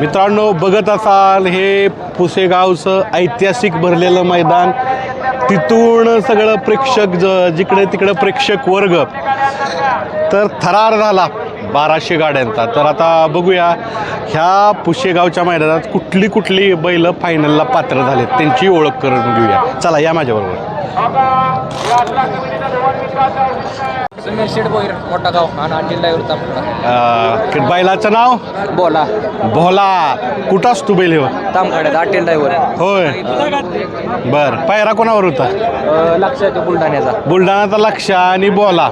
मित्रांनो बघत असाल हे पुसेगावचं ऐतिहासिक भरलेलं मैदान. तिथून सगळं प्रेक्षक ज जिकडे तिकडे प्रेक्षक वर्ग. तर थरार झाला बाराशे गाड्यांचा. तर आता बघूया ह्या पुशेगावच्या मैदानात कुठली कुठली बैल फायनलला पात्र झालेत? त्यांची ओळख करून घेऊया. चला या माझ्याबरोबर. बोईर मोठा गाव आणि अं, बैलाचं नाव? बोला भोला. कुठं असतो बैल ह्यो तामखड्यात अटील ड्रायव्हर होय. बर. पायरा कोणावर होता? लक्ष येतो बुलढाण्याचा. बुलढाणाचा लक्ष आणि बोला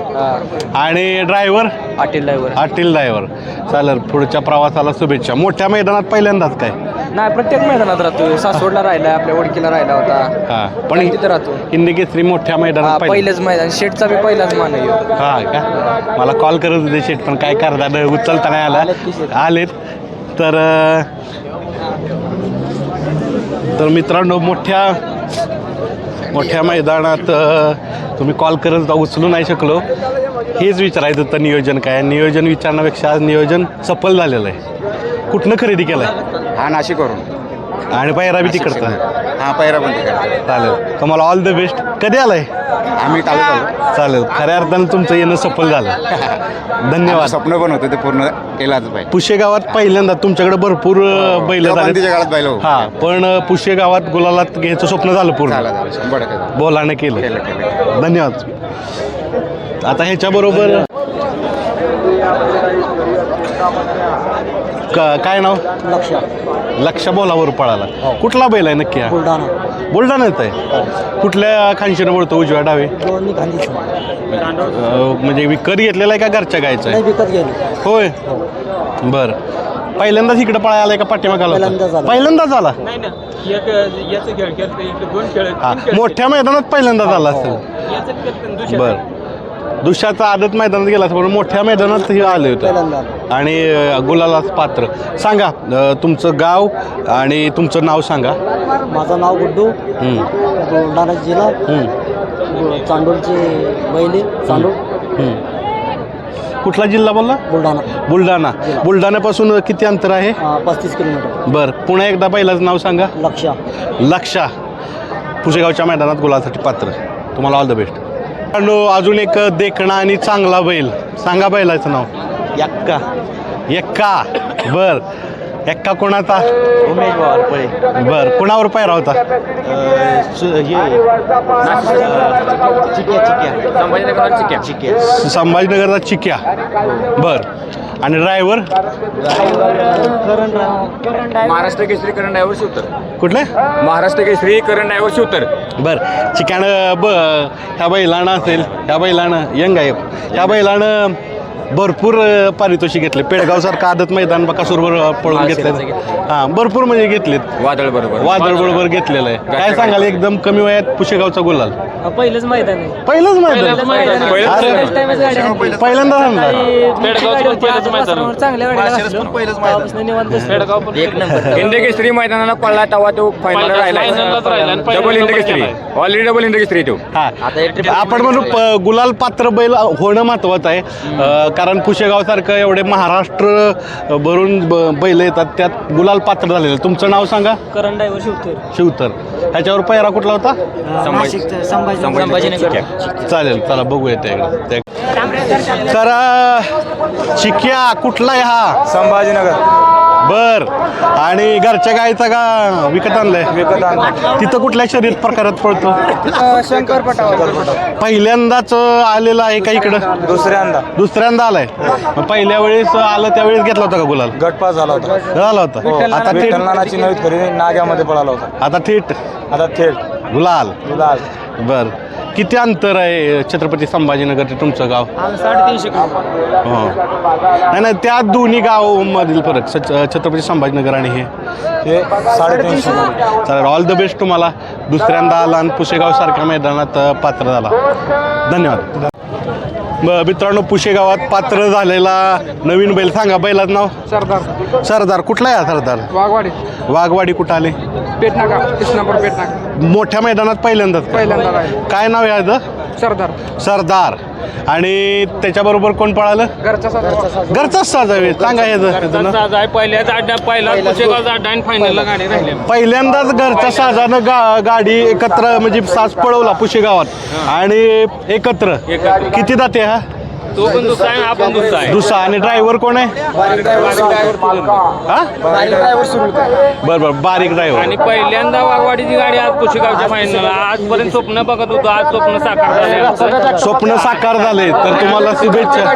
आणि driver? Atil driver Atil driver चालेल पुढच्या प्रवासाला शुभेच्छा. मोठ्या मैदानात पहिल्यांदाच काय? नाही प्रत्येक मैदानात राहतो. सासवडला राहिला आपल्या ओळखीला राहिला होता. हा. पण तिथं राहतो. हिंदी केसरी मोठ्या हा मैदानात पहिलं. पहिलेच मैदान. शेटचा बी पहिलाच मान आहे ह्यो. हा का? मला कॉल करत होते शेट पण काय करता? उचलता नाही आला. आलेत की शेट? आलेत. तर अं, तर मित्रांनो मोठ्या मोठ्या मैदानात अं, तुम्ही कॉल करत होता उचलू नाही शकलो. हेच विचारायचं होतं नियोजन काय? नियोजन विचारण्यापेक्षा आज नियोजन सफल झालेलं आहे. कुठनं खरेदी केलं आहे हा नाशिकवरून आणि पायरा बी तिकडचा. हा पैरा पण तिकडे. चालेल. तुम्हाला ऑल द बेस्ट कधी आलाय? आम्ही आलो चालेल. खऱ्या अर्थानं तुमचं येणं सफल झालं. धन्यवाद. स्वप्न पण होतं ते पूर्ण केलाच पाहिजे. पुशे गावात पहिल्यांदा तुमच्याकडे भरपूर अ, बैल झाले तेव्हा काळात बैल हो. हा पण पुशे गावात गुलालात घ्यायचं स्वप्न झालं पूर्ण. झालं झालं. शंभर टक्के झालं. बोलाने केलं. केलं केलं धन्यवाद. आता ह्याच्या काय नाव? लक्ष. लक्ष बोलावर पळाला कुठला बैल आहे नक्की हा? बुलढाणा. बुलढाण्यात आहे. कुठल्या खांशीनं बोलतो उजव्या डावे? दोन्ही खांदीच अ, म्हणजे विकत घेतलेला आहे का घरच्या गायचा आहे? विकत गेले होय. बर. पहिल्यांदाच इकडे पळायला आलाय का पाठीमाग आला पहिल्यांदाच? आला. पहिल्यांदाच आला? नाही ना एक याचं खेळ खेळतो इकडे दोन खेळ हा. तीन खेळ मोठ्या मैदानात पहिल्यांदाच आला असेल. याचं खेळतो दुसऱ्या बर दुसऱ्याचा आदत मैदानात गेला असेल, पण मोठ्या मैदानात हे आले होते. आणि अ, गुलालाच पात्र. सांगा अ, तुमचं गाव आणि तुमचं नाव सांगा. माझं नाव गुड्डू. बुलढाणा जिल्हा. हम्म, चांडोलचे बैले चांडोल. कुठला जिल्हा बोलला? बुलढाणा. बुलढाणा. बुलढाण्यापासून किती अंतर आहे? पस्तीस किलोमीटर. बर. पुन्हा एकदा पहिलाच नाव सांगा. लक्ष. लक्षा. पुसेगावच्या मैदानात गुलासाठी पात्र. तुम्हाला ऑल द बेस्ट अजून एक देखणा आणि चांगला बैल. सांगा बैलाचं नाव. यक्का. एक्का बर. एक्का कोणाचा? उमेश पवार पळे. बर कोणावर पायरा होता चिक्या चिक्या. संभाजीनगर चिक्या. चिक्या. संभाजीनगरचा चिक्या. बर. आणि ड्रायव्हर? महाराष्ट्र केसरी करण ड्रायव्हर शिवतर. कुठले? महाराष्ट्र केसरी करण ड्रायव्हर शिवतर. बर. चिक्यानं ब ह्या बैलानं असेल ह्या बैलानं यंग आहे. ह्या बैलानं भरपूर अ, पारितोषिक घेतले. पेडगावसारखं आदत मैदान बकासूरवर पळून घेतले. हां भरपूर म्हणजे घेतलेत. वादळ बरोबर. वादळ बरोबर घेतलेलं आहे. काय सांगाल एकदम कमी वयात पुशेगावचा गुलाल? पहिलंच मैदान आहे. पहिलंच मैदान. अरे, पहिल्यांदा सांगा. चांगल्या एक नंबर. हिंदी केसरी मैदानाला पडला तेव्हा तो फायनल राहिला. Double Kesari already double Kesari तो. हा. आपण म्हणू प- गुलाल पात्र बैल होणं महत्वाचं आहे. अ, कारण पुशेगाव सारखं एवढे महाराष्ट्र भरून ब- बैल येतात त्यात गुलाल पात्र झालेलं. तुमचं नाव सांगा? करण ड्रायव्हर शिवतर शिवतर. ह्याच्यावर पहिरा कुठला होता? संभाजीनगर. चालेल चला बघूया त्याकडे तर अ, चिक्या कुठला आहे हा? संभाजीनगर. बर. आणि घरच्या गायचा का विकत आणलाय. विकत आणलं तिथं कुठल्या शरीर प्रकारात पळतो? शंकर पटावर पहिल्यांदाच आलेला आहे का इकडं? दुसऱ्यांदा. दुसऱ्यांदा आलाय. मग पहिल्या वेळेस आलं त्यावेळेस घेतला होता का गुलाल? गटपास झाला होता. झाला होता. आता थेट विठ्ठलनानाची नवी खरेदी नाग्यामध्ये पळाला होता. आता थेट? आता थेट. गुलाल. गुलाल. बर. किती अंतर आहे छत्रपती संभाजीनगर ते तुमचं गाव? साडेतीनशे हो. नाही नाही त्या दोन्ही गावामधील फरक छ- छत्रपती संभाजीनगर आणि हे हे साडेतीनशे. चालेल ऑल द बेस्ट तुम्हाला. दुसऱ्यांदा आला आणि पुशेगाव सारख्या मैदानात अ, पात्र झाला. धन्यवाद. ब- मित्रांनो पुशेगावात पात्र झालेला नवीन बैल सांगा बैलाचं नाव? सरदार. सरदार. कुठला आहे हा सरदार? वाघवाडी. वाघवाडी कुठं आले? पेटनाका इस्लामपूर पेटनाका मोठ्या मैदानात पहिल्यांदाच. पहिल्यांदा आहे. काय नाव आहे याचं? सरदार. सरदार. आणि त्याच्याबरोबर कोण पळालं? घरचा सरदार घरचाच साज आहे. सांगा नाव. आहे. पहिल्याच अड्डा पहिला पुशेगावचा अड्डा आणि फायनलला गाडी राहिली पहिल्यांदाच घरच्या साजानं गा गाडी एकत्र म्हणजे साज पळवला पुशेगावात. आणि एकत्र. एकत्र. किती जाते हा? तो पण दुसरा आहे हा पण दुसरा आहे. दुसरा आणि ड्रायव्हर कोण आहे? हा? बरं बरं बारीक ड्रायव्हर आणि पहिल्यांदा वाघवाडीची गाडी आज पुशेगावच्या फायनलला आजपर्यंत स्वप्न बघत होतो आज स्वप्न साकार झाले आमचं. स्वप्न साकार झाले. तर तुम्हाला शुभेच्छा.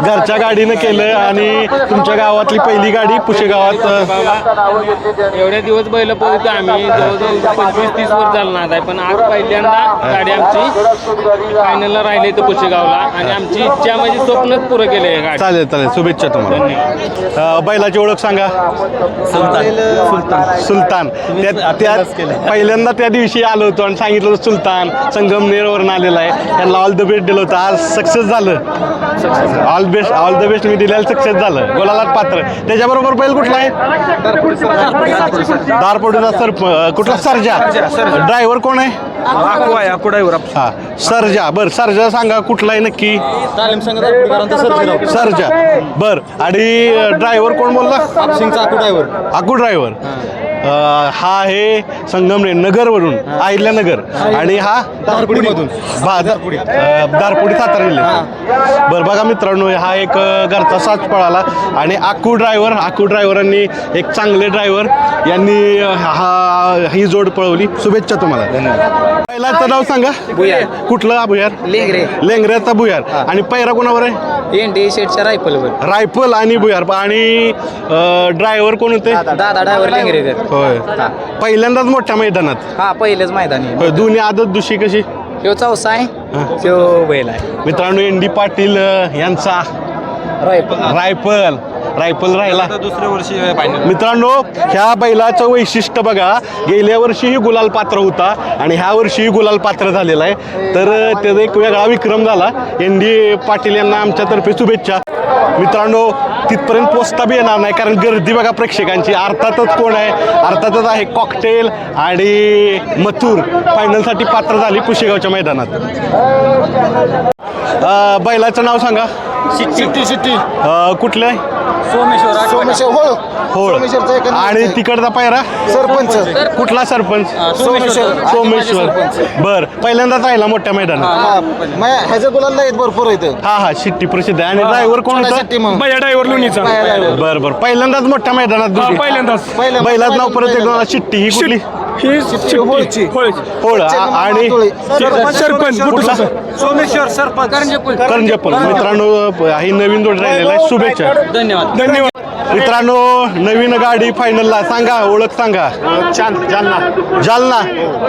घरच्या गाडीनं केलं आणि तुमच्या गावातली पहिली गाडी पुशेगावात अ, एवढे दिवस बैल पोहतो आम्ही. जवळजवळ पंचवीस तीस वर झालं आहे पण आज पहिल्यांदा गाडी आमची फायनलला राहिली तर पुशेगावला. आणि आमची इच्छा म्हणजे स्वप्नच पुरं केलं गाडी चालेल चालेल. शुभेच्छा तुम्हाला. अ, बैलाची ओळख सांगा. सुलतान. सुलतान. त्या त्या पहिल्यांदा त्या दिवशी आलो होतो आणि सांगितलं होतं सुलतान संगमनेरवरून आलेला आहे. त्यांना ऑल द बेस्ट दिलं होतं. आज सक्सेस झालं. All best all the best मी दिलेलं सक्सेस झालं. गोलालाच पात्र. त्याच्याबरोबर बैल कुठला आहे? दारपोटीचा सरप कुठला? सर्जा. ड्रायव्हर कोण आहे? हा. सर्जा. बर सर्जा सांगा कुठला आहे नक्की? सर्जा बर. आणि ड्रायव्हर कोण बोलला? आकू ड्रायव्हर हा आहे संगमनेर नगरवरून अहिल्यानगर आणि हा दारपुडीमधून दारपुडी. सातारा जिल्ह्यात बरं बघा मित्रांनो हा एक घरचा साच पळाला. आणि आकू ड्रायव्हर आकू ड्रायव्हरांनी एक चांगले ड्रायव्हर यांनी हा ही जोड पळवली. शुभेच्छा तुम्हाला. पहिलाचं नाव सांगा. भुयार. कुठलं? भुयार? लेंगरे. लेंगऱ्याचा भुयार. आणि पैरा कोणावर आहे? एनडी शेटच्या रायफलवर. रायफल आणि भुयार. आणि ड्रायव्हर कोण होते? दादा ड्रायव्हर लेंगरे होय. पहिल्यांदाच मोठ्या मैदानात. हा पहिलेच मैदानी. होय दोन्ही आदत दुशी कशी? ह्यो चौसा आहे. त्यो बैल आहे. मित्रांनो एन डी पाटील अ, यांचा रायफल. रायफल. रायफल राहिला. दुसऱ्या वर्षी फायनल मित्रांनो ह्या बैलाचं वैशिष्ट्य बघा गेल्या वर्षीही गुलाल पात्र होता आणि ह्या वर्षीही गुलाल पात्र झालेला आहे. तर त्याचा एक वेगळा विक्रम झाला. एन डी पाटील यांना आमच्यातर्फे शुभेच्छा. मित्रांनो तिथपर्यंत पोचता बी येणार नाही कारण गर्दी बघा प्रेक्षकांची. अर्थातच कोण आहे? अर्थातच आहे कॉकटेल आणि मथुर. फायनलसाठी पात्र झाली पुशेगावच्या मैदानात. बैलाचं नाव सांगा. सिट्टी सिट्टी कुठलं आहे? सोमेश्वर सोमेश्वर हो. होळ आणि तिकडचा पायरा? सरपंच. कुठला सरपंच? सोमेश्वर सोमेश्वर. बर पहिल्यांदाच राहिला मोठ्या मैदानात. ह्याचं गुलाल आहेत भरपूर इथं हा हा शिट्टी प्रसिद्ध आहे. आणि ड्रायव्हर कोण होता? बैया ड्रायव्हर लोणीचा. बर बर. पहिल्यांदाच मोठ्या मैदानात दुसरी. पहिल्यांदाच. बैलाच नाव परत एकदा शिट्टी ही कुठली? होळ आ- आणि सरपंच सोमेश्वर सरपंच. करंजपल मित्रांनो ही नवीन जोड राहिलेला आहे. शुभेच्छा. धन्यवाद. धन्यवाद. मित्रांनो नवीन गाडी फायनलला. सांगा ओळख सांगा. चांद जालना. जालना.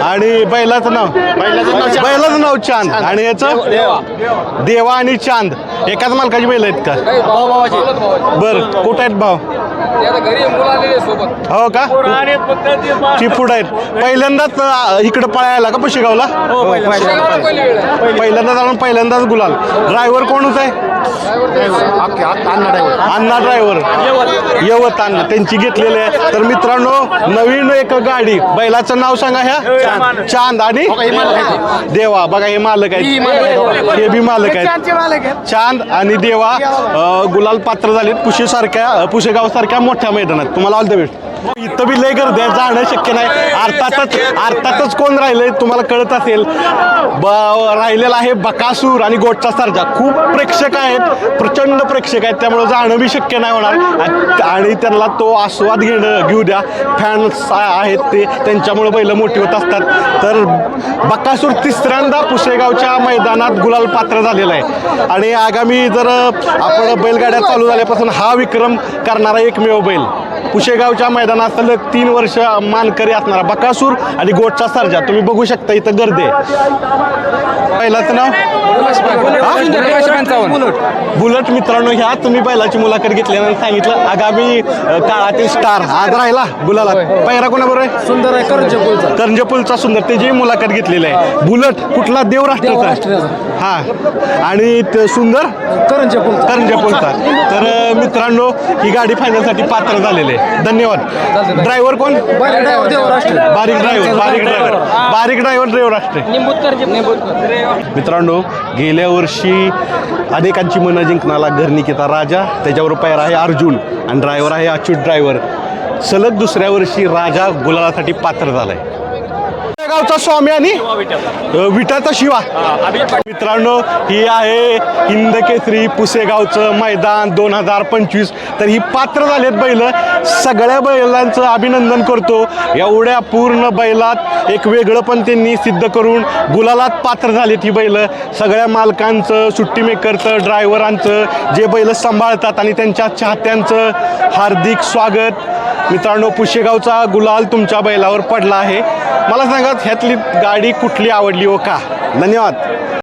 आणि बैलाचं नाव? बैलाचं नाव चांद आणि याचं? देवा. आणि चांद. एकाच मालकाची बैल आहेत का? बर. कुठं आहेत भाव हो का? चिपूड आहेत पहिल्यांदाच इकडं पळायला का पुशेगावला? पहिल्यांदाच आणून पहिल्यांदाच गुलाल. ड्रायव्हर कोणच आहे? अण्णा ड्रायव्हर यवत अण्णा त्यांची घेतलेली आहे. तर मित्रांनो नवीन एक गाडी. बैलाचं नाव सांगा ह्या. चांद. आणि देवा बघा हे मालक आहेत. हे बी मालक आहेत. चांद आणि देवा गुलाल पात्र झालेत. पुशेसारख्या पुशेगाव सारख्या मोठ्या मैदानात. तुम्हाला ऑल द बेस्ट इथं बी लय गर्दी आहे जाणं शक्य नाही. अर्थातच अर्थातच कोण राहिलंय तुम्हाला कळत असेल. ब राहिलेला आहे बकासूर आणि गोटचा सरजा. खूप प्रेक्षक आहेत. प्रचंड प्रेक्षक आहेत. त्यामुळे जाणं बी शक्य नाही होणार. आणि- आणि त्यांना तो आस्वाद घेणं घेऊ द्या. फॅन्स आहेत ते. त्यांच्यामुळे बैल मोठी होत असतात. तर बकासूर तिसऱ्यांदा पुसेगावच्या मैदानात गुलाल पात्र झालेला आहे. आणि आगामी जर आपण बैलगाड्या चालू झाल्यापासून हा विक्रम करणारा एकमेव बैल. पुशेगावच्या मैदानात सलग तीन वर्ष मानकरी असणारा बकासूर आणि गोटचा सर्जा. तुम्ही बघू शकता इथं गर्दे पहिलाचं नाव? बुलट. मित्रांनो ह्या तुम्ही बैलाची मुलाखत घेतल्यानंतर सांगितलं आगामी काळातील स्टार आज राहिला गुलाला पहिरा कोणाबरोबर आहे? सुंदर आहे करंजपूरचा. करंजपूलचा सुंदर. त्याची मुलाखत घेतलेली आहे. बुलट कुठला देवराष्ट्राचा. हां. आणि त- सुंदर करंजा बोलतो करंजा बोलतात तर अ, मित्रांनो ही गाडी फायनलसाठी पात्र झालेले आहे. धन्यवाद. ड्रायव्हर कोण? बारीक ड्रायव्हर बारीक ड्रायव्हर बारीक ड्रायव्हर. ड्रायव्हर. असते मित्रांनो गेल्या वर्षी अनेकांची मनं जिंकणारा घरनिकेता राजा त्याच्यावर पैर आहे अर्जुन आणि ड्रायव्हर आहे अच्युत ड्रायव्हर. सलग दुसऱ्या वर्षी राजा गुलालासाठी पात्र झालाय. गावचा स्वामी आणि विटाचा शिवा. मित्रांनो ही आहे हिंद केसरी पुसेगावचं मैदान दोन हजार पंचवीस. तर ही पात्र झालेत बैल. सगळ्या बैलांचं अभिनंदन करतो. एवढ्या पूर्ण बैलात एक वेगळं पण त्यांनी सिद्ध करून गुलालात पात्र झालेत ही बैल. सगळ्या मालकांचं सुट्टी मेकरचं ड्रायव्हरांचं जे बैल सांभाळतात आणि त्यांच्या चाहत्यांचं हार्दिक स्वागत. मित्रांनो पुशेगावचा गुलाल तुमच्या बैलावर पडला आहे. मला सांगा ह्यातली गाडी कुठली आवडली हो का? धन्यवाद.